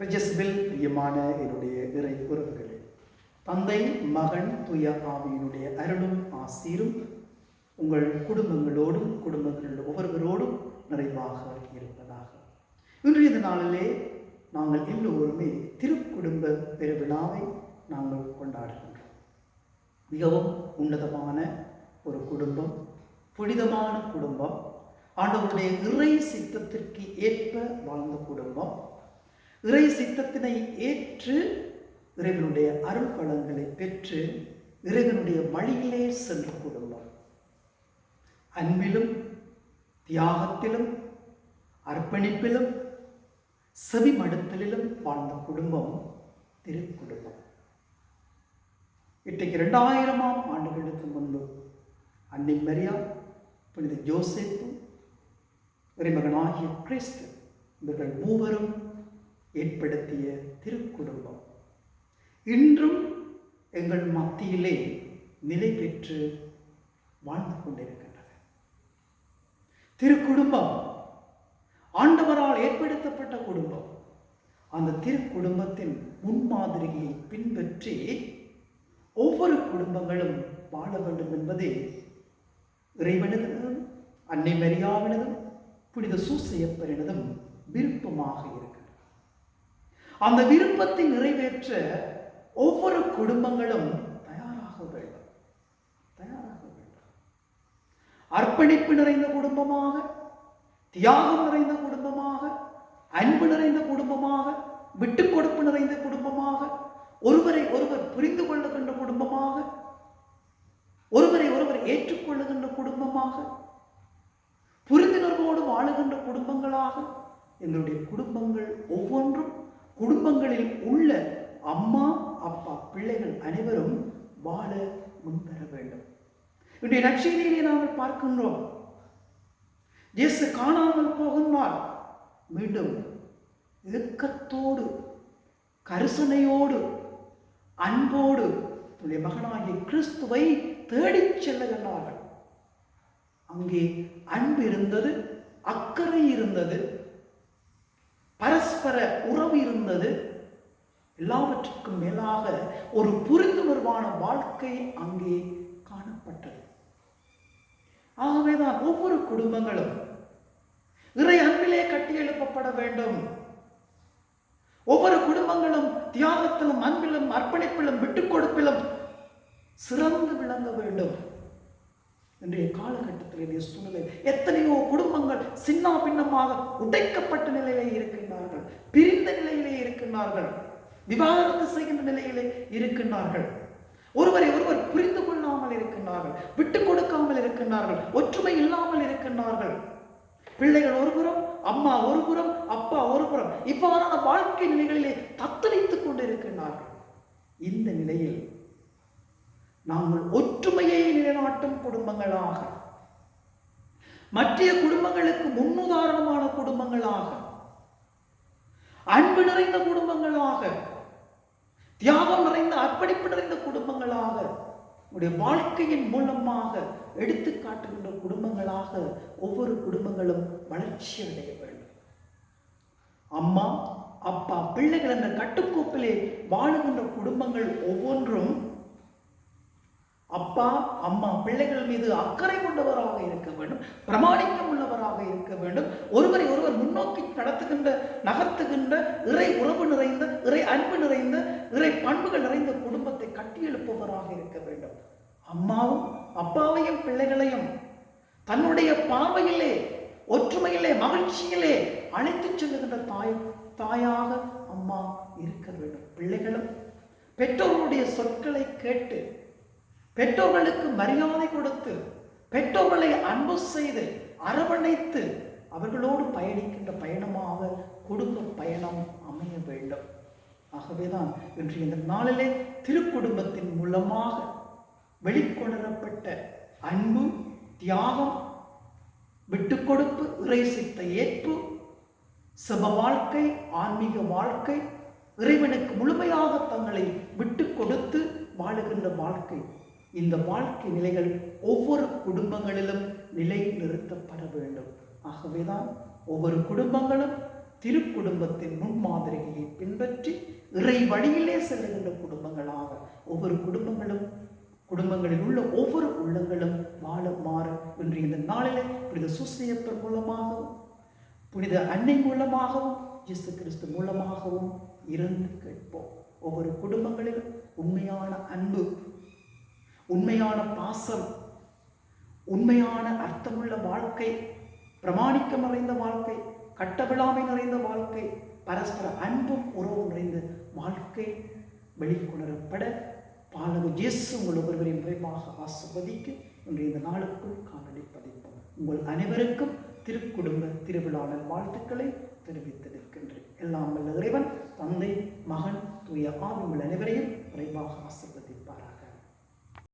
பிரஜஸ்பில் பிரியமான என்னுடைய இறை உறவுகளே தந்தை மகன் துய ஆவியினுடைய அருளும் ஆசீரும் உங்கள் குடும்பங்களோடும் குடும்பங்களோட ஒவ்வொருவரோடும் நிறைவாக இருப்பதாக. இன்றைய நாளிலே நாங்கள் எல்லோருமே திருக்குடும்ப பெருவிழாவை நாங்கள் கொண்டாடுகின்றோம். மிகவும் உன்னதமான ஒரு குடும்பம் புனிதமான குடும்பம் ஆண்டவருடைய இறை சித்தத்திற்கு ஏற்ப வாழ்ந்த குடும்பம் இறை சித்தத்தினை ஏற்று இறைவனுடைய அருள் பலன்களை பெற்று இறைவனுடைய வழியிலே சென்று குடும்பம் அன்பிலும் தியாகத்திலும் அர்ப்பணிப்பிலும் செவிமடுத்தலிலும் வாழ்ந்த குடும்பம் திருக்குடும்பம். இன்றைக்கு இரண்டாயிரமாம் ஆண்டுகளுக்கு முன்பு அன்னை மரியா புனித ஜோசேப்பு இறைமகனாகிய கிறிஸ்து இவர்கள் மூவரும் ஏற்படுத்திய திருக்குடும்பம். இன்றும் எங்கள் மத்தியிலே நிலை பெற்று வாழ்ந்து கொண்டிருக்கின்றது திருக்குடும்பம் ஆண்டவரால் ஏற்படுத்தப்பட்ட குடும்பம். அந்த திருக்குடும்பத்தின் முன்மாதிரியை பின்பற்றி ஒவ்வொரு குடும்பங்களும் வாழ வேண்டும் என்பதே இறைவனதும் அன்னை மரியாவினதும் புனித சூசையப்பரினதும் விருப்பமாக இருக்கிறது அந்த விருப்பத்தை நிறைவேற்ற ஒவ்வொரு குடும்பங்களும் தயாராக வேண்டும். தயாராக வேண்டும். அர்ப்பணிப்பு நிறைந்த குடும்பமாக தியாகம் நிறைந்த குடும்பமாக அன்பு நிறைந்த குடும்பமாக விட்டுக் கொடுப்பு நிறைந்த குடும்பமாக ஒருவரை ஒருவர் புரிந்து கொள்ளுகின்ற குடும்பமாக ஒருவரை ஒருவர் ஏற்றுக்கொள்ளுகின்ற குடும்பமாக புரிந்துணர்வோடு வாழுகின்ற குடும்பங்களாக எங்களுடைய குடும்பங்கள் ஒவ்வொன்றும் குடும்பங்களில் உள்ள அம்மா அப்பா பிள்ளைகள் அனைவரும் வாழ முன்வர வேண்டும். இன்றைய நற்செய்தியிலே நாங்கள் பார்க்கின்றோம். இயேசு காணாமல் போகின்றார். மீண்டும் இயக்கத்தோடு கரிசனையோடு அன்போடு தன்னுடைய மகனாகிய கிறிஸ்துவை தேடிச் செல்லுகின்றார்கள் அங்கே அன்பு இருந்தது அக்கறை இருந்தது பரஸ்பர உறவு இருந்தது. எல்லாவற்றுக்கும் மேலாக ஒரு புரிந்துணர்வான வாழ்க்கை அங்கே காணப்பட்டது. ஆகவேதான் ஒவ்வொரு குடும்பங்களும் இறை அன்பிலே கட்டி எழுப்பப்பட வேண்டும். ஒவ்வொரு குடும்பங்களும் தியாகத்திலும் அன்பிலும் அர்ப்பணிப்பிலும் விட்டுக் கொடுப்பிலும் சிறந்து விளங்க வேண்டும். இன்றைய காலகட்டத்தில் சூழ்நிலை எத்தனையோ குடும்பங்கள் சின்ன உடைக்கப்பட்ட நிலையிலே இருக்கின்றார்கள் பிரிந்த நிலையிலே இருக்கின்றார்கள் விவாகரத்து செய்கின்ற நிலையிலே இருக்கின்றார்கள். ஒருவரை ஒருவர் புரிந்து கொள்ளாமல் இருக்கின்றார்கள் விட்டுக் கொடுக்காமல் இருக்கின்றார்கள் ஒற்றுமை இல்லாமல் இருக்கின்றார்கள். பிள்ளைகள் ஒருபுறம் அம்மா ஒருபுறம் அப்பா ஒருபுறம் இவ்வாறான வாழ்க்கை நிலைகளிலே தத்தளித்துக் கொண்டிருக்கின்றார்கள். இந்த நிலையில் நாங்கள் ஒற்றுமையை நிலைநாட்டும் குடும்பங்களாக மற்ற குடும்பங்களுக்கு முன்னுதாரணமான குடும்பங்களாக அன்பு நிறைந்த குடும்பங்களாக தியாகம் நிறைந்த அர்ப்பணிப்பு நிறைந்த குடும்பங்களாக உடைய வாழ்க்கையின் மூலமாக எடுத்து காட்டுகின்ற குடும்பங்களாக ஒவ்வொரு குடும்பங்களும் வளர்ச்சி அடைய வேண்டும். அம்மா அப்பா பிள்ளைகள் என்ற கட்டுக்கோப்பிலே வாழுகின்ற குடும்பங்கள் ஒவ்வொன்றும் அப்பா அம்மா பிள்ளைகள் மீது அக்கறை கொண்டவராக இருக்க வேண்டும் பிரமாணிக்கம் உள்ளவராக இருக்க வேண்டும். ஒருவரை ஒருவர் முன்னோக்கி நடத்துகின்ற நகர்த்துகின்ற இறை உறவு நிறைந்த இறை அன்பு நிறைந்த இறை பண்புகள் நிறைந்த குடும்பத்தை கட்டியெழுப்பவராக இருக்க வேண்டும். அம்மாவும் அப்பாவையும் பிள்ளைகளையும் தன்னுடைய பார்வையிலே ஒற்றுமையிலே மகிழ்ச்சியிலே அழைத்துச் செல்லுகின்ற தாய் தாயாக அம்மா இருக்க வேண்டும். பிள்ளைகளும் பெற்றோர்களுடைய சொற்களை கேட்டு பெற்றோர்களுக்கு மரியாதை கொடுத்து பெற்றோர்களை அன்பு செய்து அரவணைத்து அவர்களோடு பயணிக்கின்ற பயணமாக குடும்ப பயணம் அமைய வேண்டும். ஆகவேதான் இன்று இந்த நாளிலே திருக்குடும்பத்தின் மூலமாக வெளிக்கொணரப்பட்ட அன்பு தியாகம் விட்டுக்கொடுப்பு இறை சித்த ஏற்பு சப வாழ்க்கை ஆன்மீக வாழ்க்கை இறைவனுக்கு முழுமையாக தங்களை விட்டு கொடுத்து வாழுகின்ற வாழ்க்கை இந்த வாழ்க்கை நிலைகள் ஒவ்வொரு குடும்பங்களிலும் நிலை நிறுத்தப்பட வேண்டும். ஆகவேதான் ஒவ்வொரு குடும்பங்களும் திருக்குடும்பத்தின் முன்மாதிரியை பின்பற்றி இறை வழியிலே செல்கின்ற குடும்பங்களாக ஒவ்வொரு குடும்பங்களும் குடும்பங்களில் உள்ள ஒவ்வொரு உள்ளங்களும் வாழ மாறும் இன்று இந்த நாளிலே புனித சுசையப்பர் மூலமாகவும் புனித அன்னை மூலமாகவும் இயேசு கிறிஸ்து மூலமாகவும் இருந்து கேட்போம். ஒவ்வொரு குடும்பங்களிலும் உண்மையான அன்பு உண்மையான பாசம் உண்மையான அர்த்தமுள்ள வாழ்க்கை பிரமாணிக்கம் மறைந்த வாழ்க்கை கட்டவிழாமை நிறைந்த வாழ்க்கை பரஸ்பர அன்பும் உறவும் நிறைந்த வாழ்க்கை வெளிக்கொணரப்பட பாலகு இயேசு உங்கள் ஒருவரின் விரைவாக ஆசிர்வதிக்க இன்றைய இந்த நாளுக்குள் காணொளி பதிப்போம். உங்கள் அனைவருக்கும் திருக்குடும்ப திருவிழாளர் வாழ்த்துக்களை தெரிவித்திருக்கின்றேன் எல்லாம் வல்ல இறைவன் தந்தை மகன் தூய ஆவி உங்கள் அனைவரையும் விரைவாக ஆசிர்வதி